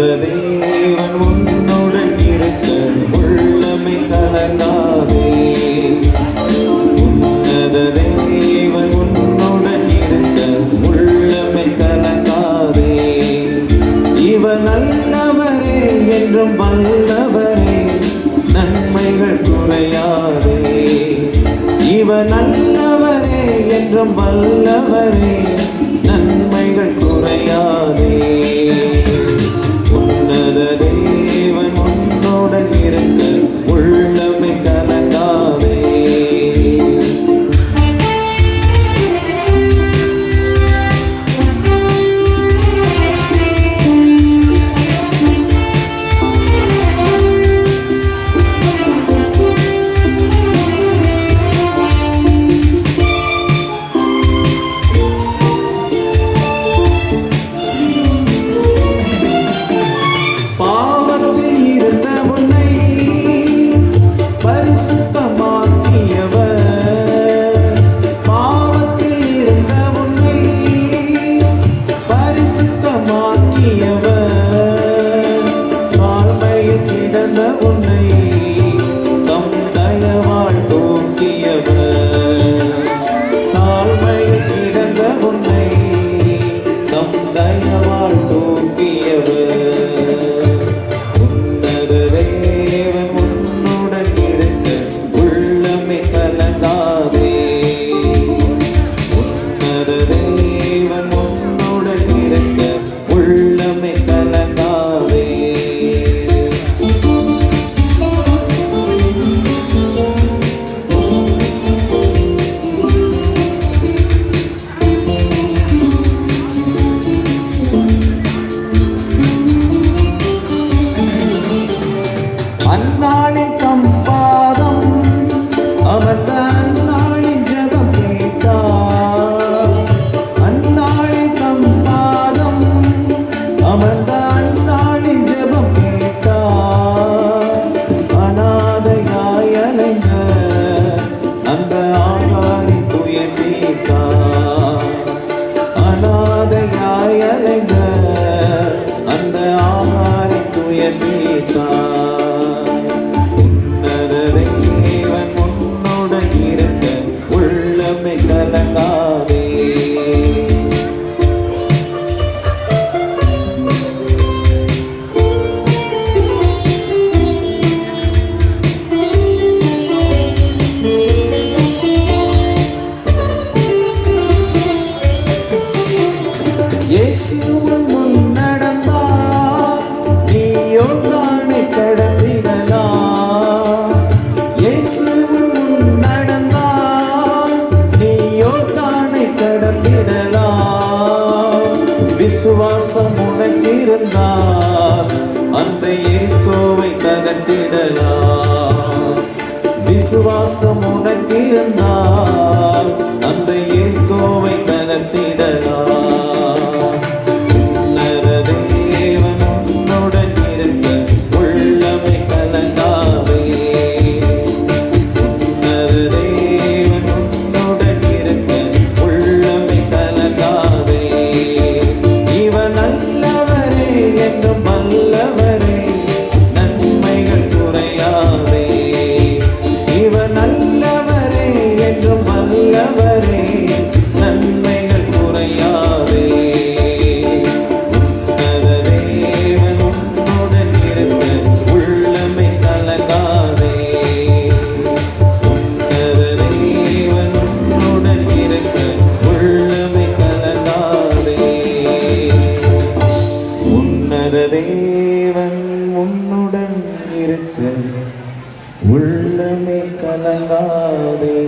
உன்னத தேவன் உன்னுடன் இருக்க உள்ளமை கலங்காதே. உன்னத தேவன் உன்னுடன் இருக்க உள்ளமை கலங்காதே. இவன் நல்லவரே என்றும் வல்லவரே நன்மைகள் குறையாதே. இவன் நல்லவரே என்றும் வல்லவரே நன்மைகள் குறையாதே. உன்னத தேவன் தாழ்மையில் கிடந்த உன்னை அந்நாளில் தம் பாதம் அவர் அந்நாளின் ஜெபம் கேட்டார். அந்நாளில் தம் பாதம் அமர்ந்த அந்நாளின் ஜெபம் கேட்டார். அநாதையாய் அலைந்த அந்த ஆகாரின் துயர் நீத்தார் அநாதையாய் அலைந்த அந்த ஆகாரின் துயர் நீத்தார் விசுவாசம் உனக்கு இருந்தால் அந்த எரிக்கோவை தகர்த்திடலாம். விசுவாசம் உனக்கு இருந்தால் தேவன் உன்னுடன் இருக்க உள்ளமே கலங்காதே.